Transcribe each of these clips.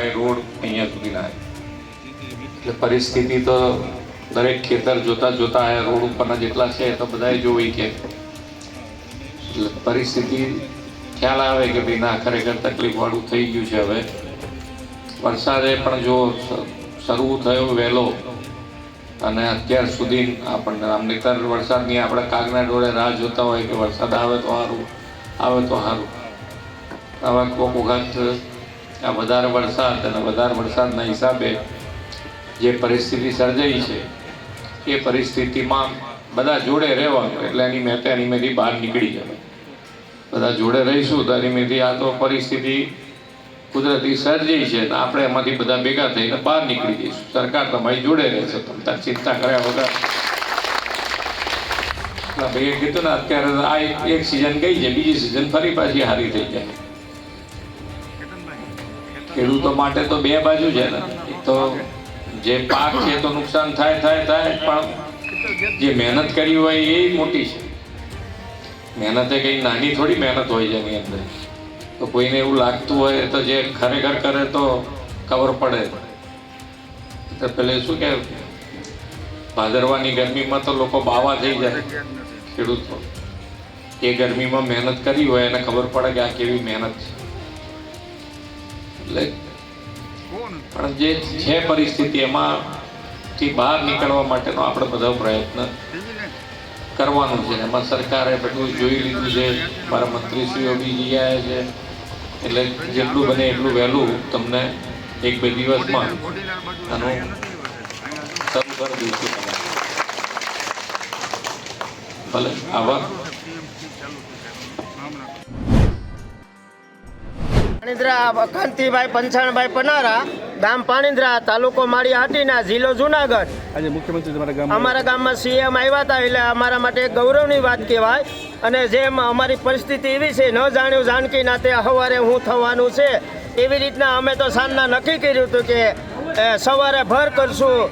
By road અહીંયા સુધી ના એટલે પરિસ્થિતિ તો દરેક ખેતર જોતા જોતા આ રોડ ઉપરના જેટલા છે તો બધાએ જોવી કે પરિસ્થિતિ ખ્યાલ આવે કે ભાઈ ના, ખરેખર તકલીફવાળું થઈ ગયું છે હવે. વરસાદે પણ જો શરૂ થયો વહેલો અને અત્યાર સુધી આપણને આમ નિકર વરસાદની આપણે કાગના ડોળે રાહ જોતા હોય કે વરસાદ આવે તો સારું, આવે તો સારું. આવા કોક વખત આ વધારે વરસાદ અને વધારે વરસાદના હિસાબે જે પરિસ્થિતિ સર્જાઈ છે, એ પરિસ્થિતિમાં બધા જોડે રહેવાનું એટલે એની મેં તેની મેથી બહાર નીકળી જવાય. બધા જોડે રહીશું તો એની મેથી આ તો પરિસ્થિતિ કુદરતી સર્જી છે ને આપણે એમાંથી બધા ભેગા થઈને બહાર નીકળી જઈશું. સરકાર તમારી જોડે રહેશે તમે ચિંતા કર્યા વગર. ભાઈએ કીધું ને, અત્યારે આ એક સિઝન ગઈ છે, બીજી સિઝન ફરી પાછી હારી થઈ જાય. ખેડૂતો માટે તો બે બાજુ છે ને. તો જે પાક છે તો નુકસાન થાય થાય થાય, પણ જે મહેનત કરી હોય એ મોટી છે. મહેનત એ કઈ નાની થોડી મહેનત હોય છે એની અંદર. તો કોઈને એવું લાગતું હોય તો જે ખરેખર કરે તો ખબર પડે. તો પેલે શું કે, ભાદરવાની ગરમીમાં તો લોકો બાવા થઈ જાય ખેડૂતો. એ ગરમીમાં મહેનત કરી હોય એને ખબર પડે કે આ કેવી મહેનત છે. એટલે પણ જે છે પરિસ્થિતિ એમાંથી બહાર નીકળવા માટેનો આપણે બધો પ્રયત્ન કરવાનું છે. એમાં સરકારે બધું જોઈ લીધું છે. મારા મંત્રીશ્રીઓ બી જઈ આવ્યા છે. એટલે જેટલું બને એટલું વહેલું તમને એક બે દિવસમાં આનું શરૂ કરી દઈશું ભલે આવા પાણીદ્રા કાંતિભાઈ પંચાણભાઈ પનારા ગામ પાણીદ્રા તાલુકો માળી હાટીના જિલ્લો જુનાગઢ. આજે મુખ્યમંત્રી તમારા ગામમાં અમારા ગામમાં સીએમ આવ્યા હતા એટલે અમારા માટે ગૌરવની વાત કહેવાય. અને જેમ અમારી પરિસ્થિતિ એવી છે ન જાણ્યું જાનકી નાતે સવારે હું થવાનું છે એવી રીતના અમે તો સાંજના નક્કી કર્યું હતું કે સવારે ભર કરશું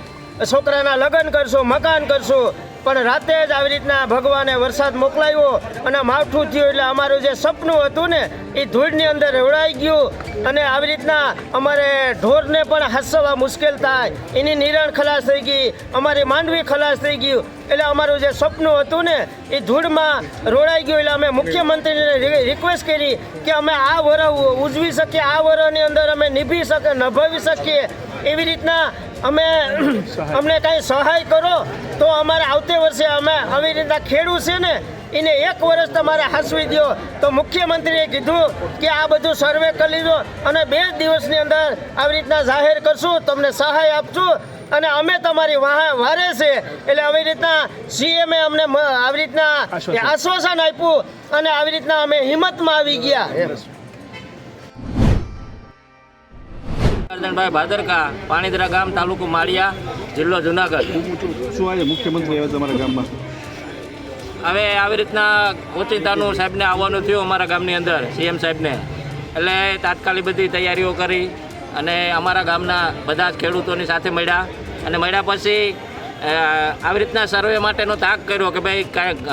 છોકરાના લગ્ન કરશું મકાન કરશું પણ રાતે જ આવી રીતના ભગવાને વરસાદ મોકલાવ્યો અને માવઠું થયું એટલે અમારું જે સપનું હતું ને, એ ધૂળની અંદર રેવડાઈ ગયું અને આવી રીતના અમારે ઢોરને પણ હસવા મુશ્કેલ થાય. એની નિરણ ખલાસ થઈ ગઈ, અમારી માંડવી ખલાસ થઈ ગયું. એટલે અમારું જે સપનું હતું ને, એ ધૂળમાં રોડાઈ ગયું એટલે અમે મુખ્યમંત્રીને રિક્વેસ્ટ કરી કે અમે આ વર ઉજવી શકીએ, આ વરની અંદર અમે નિભી શકીએ નભાવી શકીએ. એવી રીતના અમે અમને કાંઈ સહાય કરો તો અમારે આવતે વર્ષે અમે આવી રીતના ખેડૂત છે ને એને એક વર્ષ તમારે હાંસવી દો તો મુખ્યમંત્રીએ કીધું કે આ બધું સર્વે કરી લીધો અને બે દિવસની અંદર આવી રીતના જાહેર કરશું તમને સહાય આપશું અને અમે તમારી વાહ- વારે છે. એટલે આવી રીતના સીએમએ અમને આવી રીતના આશ્વાસન. આશ્વાસન આપ્યું અને આવી રીતના અમે હિંમતમાં આવી ગયા. એમ ભાદરકા પાણીદરા ગામ તાલુકો માળિયા જિલ્લો જુનાગઢ. શું આજે મુખ્યમંત્રી આવ્યા તમારા ગામમાં? હવે આવી રીતના ઓચિંતાનું સાહેબને આવવાનું થયું અમારા ગામની અંદર સીએમ સાહેબને. એટલે તાત્કાલિક બધી તૈયારીઓ કરી અને અમારા ગામના બધા જ ખેડૂતોની સાથે મળ્યા. અને મળ્યા પછી આવી રીતના સર્વે માટેનો તાક કર્યો કે ભાઈ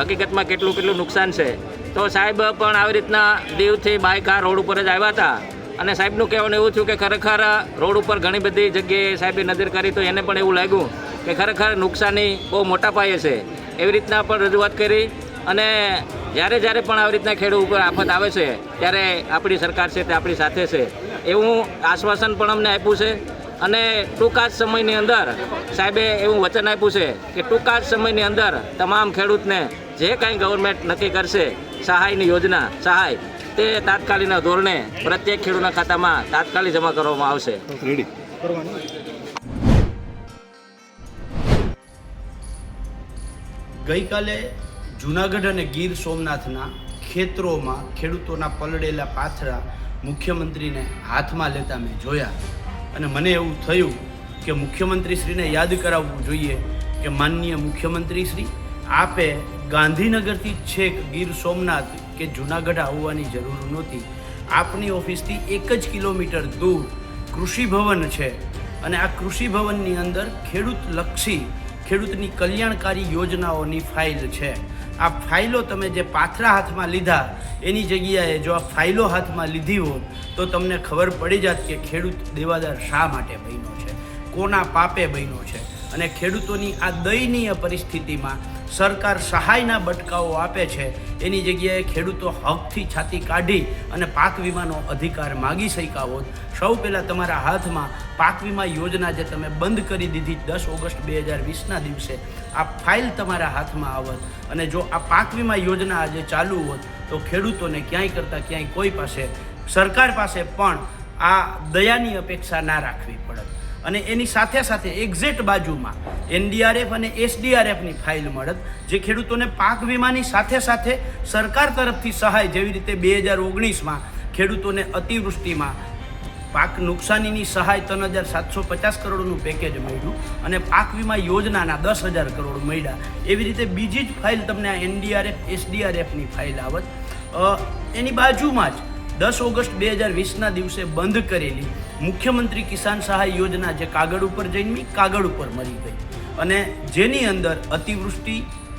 હકીકતમાં કેટલું કેટલું નુકસાન છે. તો સાહેબ પણ આવી રીતના દીવથી બાય કાર રોડ ઉપર જ આવ્યા હતા. અને સાહેબનું કહેવાનું એવું થયું કે ખરેખર રોડ ઉપર ઘણી બધી જગ્યાએ સાહેબે નજર કરી તો એને પણ એવું લાગ્યું કે ખરેખર નુકસાની બહુ મોટા પાયે છે. એવી રીતના પણ રજૂઆત કરી અને જ્યારે જ્યારે પણ આવી રીતના ખેડૂત ઉપર આફત આવે છે, ત્યારે આપણી સરકાર છે તે આપણી સાથે છે. એવું આશ્વાસન પણ અમને આપ્યું છે અને ટૂંકા જ સમયની અંદર સાહેબે એવું વચન આપ્યું છે કે ટૂંકા જ સમયની અંદર તમામ ખેડૂતને જે કાંઈ ગવર્મેન્ટ નક્કી કરશે, સહાયની યોજના, સહાય તે તાત્કાલિકના ધોરણે પ્રત્યેક ખેડૂતના ખાતામાં તાત્કાલિક જમા કરવામાં આવશે. ગઈકાલે જુનાગઢ અને ગીર સોમનાથના ખેતરોમાં ખેડૂતોના પલળેલા પાથરા મુખ્યમંત્રીને હાથમાં લેતા મેં જોયા. અને મને એવું થયું કે મુખ્યમંત્રીશ્રીને યાદ કરાવવું જોઈએ કે માનનીય મુખ્યમંત્રીશ્રી આપે ગાંધીનગરથી છેક ગીર સોમનાથ કે જૂનાગઢ આવવાની જરૂર નહોતી. આપની ઓફિસથી એક જ કિલોમીટર દૂર કૃષિ ભવન છે અને આ કૃષિ ભવનની અંદર ખેડૂત લક્ષી ખેડૂતની કલ્યાણકારી યોજનાઓની ફાઇલ છે. આ ફાઇલો તમે જે પાથરા હાથમાં લીધા, એની જગ્યાએ જો આ ફાઇલો હાથમાં લીધી હોત, તો તમને ખબર પડી જાત કે ખેડૂત દેવાદાર શા માટે બન્યો છે, કોના પાપે બન્યો છે અને ખેડૂતોની આ દયનીય પરિસ્થિતિમાં સરકાર સહાયના બટકાઓ આપે છે. એની જગ્યાએ ખેડૂતો હકથી છાતી કાઢી અને પાક વીમાનો અધિકાર માગી શક્યા હોત. સૌ પહેલાં તમારા હાથમાં પાક વીમા યોજના જે તમે બંધ કરી દીધી દસ ઓગસ્ટ બે હજાર વીસના દિવસે, આ ફાઇલ તમારા હાથમાં આવત. અને જો આ પાક વીમા યોજના આજે ચાલુ હોત, તો ખેડૂતોને ક્યાંય કરતાં ક્યાંય કોઈ પાસે, સરકાર પાસે પણ આ દયાની અપેક્ષા ના રાખવી પડત. અને એની સાથે સાથે એક્ઝેક્ટ બાજુમાં એનડીઆરએફ અને એસડીઆરએફની ફાઇલ મળત, જે ખેડૂતોને પાક વીમાની સાથે સાથે સરકાર તરફથી સહાય જેવી રીતે બે હજાર ઓગણીસમાં ખેડૂતોને અતિવૃષ્ટિમાં પાક નુકસાનીની સહાય ત્રણ હજાર સાતસો પચાસ કરોડનું પેકેજ મળ્યું અને પાક વીમા યોજનાના દસ હજાર કરોડ મળ્યા. એવી રીતે બીજી જ ફાઇલ તમને આ એનડીઆરએફ, એસડીઆરએફની ફાઇલ આવત. એની બાજુમાં જ દસ ઓગસ્ટ બે હજાર વીસના દિવસે બંધ કરેલી મુખ્યમંત્રી કિસાન સહાય યોજના જે કાગળ ઉપર જન્મી, કાગળ ઉપર મરી ગઈ. અને જેની અંદર અતિવૃષ્ટિ,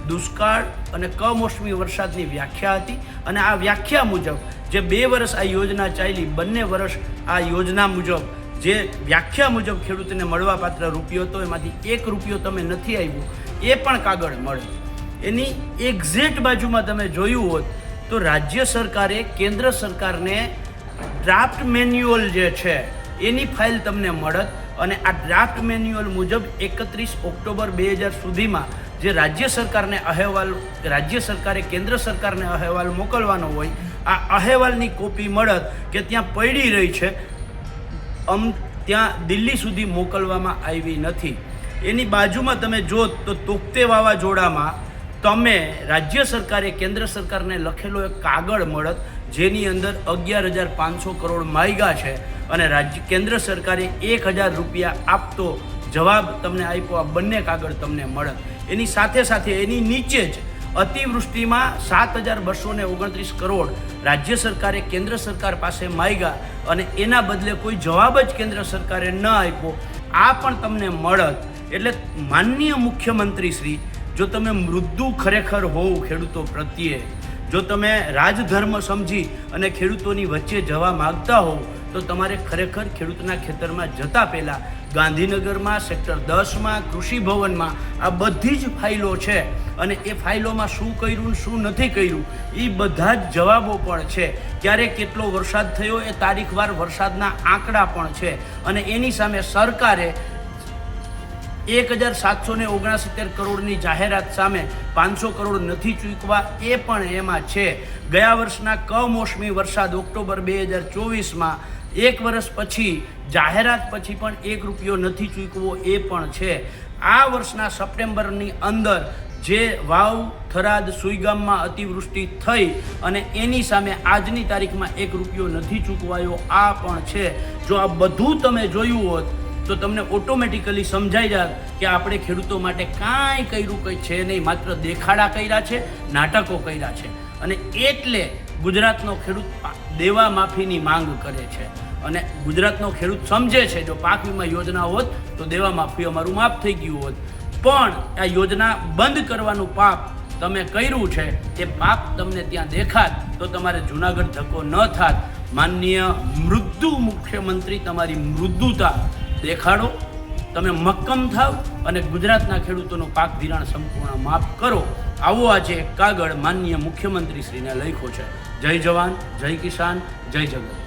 દુષ્કાળ અને કમોસમી વરસાદની વ્યાખ્યા હતી અને આ વ્યાખ્યા મુજબ જે બે વર્ષ આ યોજના ચાલી, બંને વર્ષ આ યોજના મુજબ જે વ્યાખ્યા મુજબ ખેડૂતને મળવાપાત્ર રૂપિયો હતો, એમાંથી એક રૂપિયો તમે નથી આવ્યો એ પણ કાગળ મળે. એની એક્ઝેક્ટ બાજુમાં તમે જોયું હોત તો રાજ્ય સરકારે, કેન્દ્ર સરકારને ડ્રાફ્ટ મેન્યુઅલ જે છે, એની ફાઇલ તમને મળત. અને આ ડ્રાફ્ટ મેન્યુઅલ મુજબ એકત્રીસ ઓક્ટોબર બે હજાર સુધીમાં જે રાજ્ય સરકારને અહેવાલ, રાજ્ય સરકારે કેન્દ્ર સરકારને અહેવાલ મોકલવાનો હોય, આ અહેવાલની કોપી મળત કે ત્યાં પડી રહી છે, અમ ત્યાં દિલ્હી સુધી મોકલવામાં આવી નથી. એની બાજુમાં તમે જો તો તોકતે વાવાઝોડામાં તમે રાજ્ય સરકારે, કેન્દ્ર સરકારને લખેલો એક કાગળ મળત, જેની અંદર અગિયાર હજાર પાંચસો કરોડ માયગા છે અને રાજ્ય, કેન્દ્ર સરકારે એક હજાર રૂપિયા આપતો જવાબ તમને આપ્યો, આ બંને કાગળ તમને મળત. એની સાથે સાથે એની નીચે જ અતિવૃષ્ટિમાં સાત હજાર બસો ને ઓગણત્રીસ કરોડ રાજ્ય સરકારે, કેન્દ્ર સરકાર પાસે માયગા અને એના બદલે કોઈ જવાબ જ કેન્દ્ર સરકારે ન આપ્યો. આ પણ તમને મળત. એટલે માનનીય મુખ્યમંત્રી શ્રી જો તમે મૃદુ ખરેખર હોવ ખેડૂતો પ્રત્યે, જો તમે રાજધર્મ સમજી અને ખેડૂતોની વચ્ચે જવા માગતા હોવ, તો તમારે ખરેખર ખેડૂતના ખેતરમાં જતા પહેલાં ગાંધીનગરમાં, સેક્ટર દસમાં, કૃષિ ભવનમાં આ બધી જ ફાઇલો છે. અને એ ફાઇલોમાં શું કર્યું શું નથી કર્યું, એ બધા જ જવાબો પણ છે. ક્યારે કેટલો વરસાદ થયો એ તારીખવાર વરસાદના આંકડા પણ છે. અને એની સામે સરકારે એક હજાર સાતસો ને ઓગણસિત્તેર કરોડની જાહેરાત સામે પાંચસો કરોડ નથી ચૂકવા એ પણ એમાં છે. ગયા વર્ષના કમોસમી વરસાદ ઓક્ટોબર બે હજાર ચોવીસમાં એક વર્ષ પછી, જાહેરાત પછી પણ એક રૂપિયો નથી ચૂકવો એ પણ છે. આ વર્ષના સપ્ટેમ્બરની અંદર જે વાવ, થરાદ, સુઈગામમાં અતિવૃષ્ટિ થઈ અને એની સામે આજની તારીખમાં એક રૂપિયો નથી ચૂકવાયો, આ પણ છે. જો આ બધું તમે જોયું હોત તો તમને ઓટોમેટિકલી સમજાઈ જાય કે આપણે ખેડૂતો માટે કાંઈ કર્યું કંઈ છે નહીં, માત્ર દેખાડા કર્યા છે, નાટકો કર્યા છે. અને એટલે ગુજરાતનો ખેડૂત દેવા માફીની માંગ કરે છે. અને ગુજરાતનો ખેડૂત સમજે છે, જો પાક વીમા યોજના હોત, તો દેવા માફી અમારું માફ થઈ ગયું હોત. પણ આ યોજના બંધ કરવાનું પાપ તમે કર્યું છે, એ પાપ તમને ત્યાં દેખાત, તો તમારે જુનાગઢ ધક્કો ન થાત. માનનીય મૃદુ મુખ્યમંત્રી તમારી મૃદુતા દેખાડો, તમે મક્કમ થાવ અને ગુજરાતના ખેડૂતોનો પાક ધિરાણ સંપૂર્ણ માફ કરો. આવો આજે એક કાગળ માનનીય મુખ્યમંત્રી શ્રીને લખ્યો છે. જય જવાન, જય કિસાન, જય જગત